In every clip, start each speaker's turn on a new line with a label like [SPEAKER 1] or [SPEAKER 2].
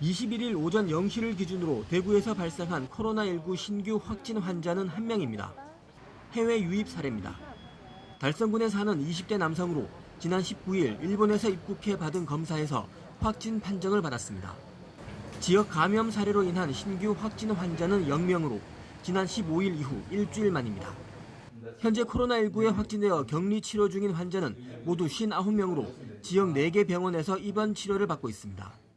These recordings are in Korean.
[SPEAKER 1] 21일 오전 0시를 기준으로 대구에서 발생한 코로나19 신규 확진 환자는 1명입니다. 해외 유입 사례입니다. 달성군에 사는 20대 남성으로 지난 19일 일본에서 입국해 받은 검사에서 확진 판정을 받았습니다. 지역 감염 사례로 인한 신규 확진 환자는 0명으로 지난 15일 이후 일주일 만입니다. 현재 코로나19에 확진되어 격리 치료 중인 환자는 모두 59명으로 지역 4개 병원에서 입원 치료를 받고 있습니다.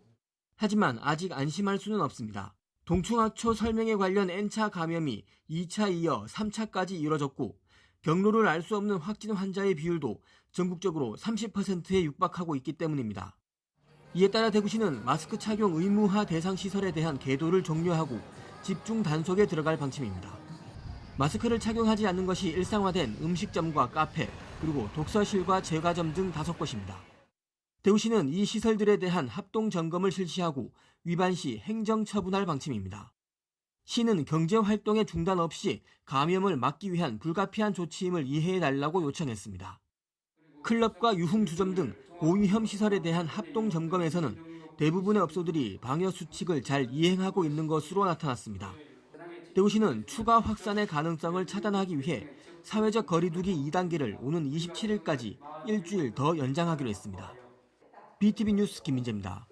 [SPEAKER 1] 하지만 아직 안심할 수는 없습니다. 동충하초 설명에 관련 N차 감염이 2차 이어 3차까지 이뤄졌고 경로를 알 수 없는 확진 환자의 비율도 전국적으로 30%에 육박하고 있기 때문입니다. 이에 따라 대구시는 마스크 착용 의무화 대상 시설에 대한 계도를 종료하고 집중 단속에 들어갈 방침입니다. 마스크를 착용하지 않는 것이 일상화된 음식점과 카페, 그리고 독서실과 제과점 등 다섯 곳입니다. 대구시는 이 시설들에 대한 합동 점검을 실시하고 위반 시 행정 처분할 방침입니다. 시는 경제 활동의 중단 없이 감염을 막기 위한 불가피한 조치임을 이해해 달라고 요청했습니다. 클럽과 유흥주점 등 고위험 시설에 대한 합동 점검에서는 대부분의 업소들이 방역 수칙을 잘 이행하고 있는 것으로 나타났습니다. 대구시는 추가 확산의 가능성을 차단하기 위해 사회적 거리두기 2단계를 오는 27일까지 일주일 더 연장하기로 했습니다. BTV 뉴스 김민재입니다.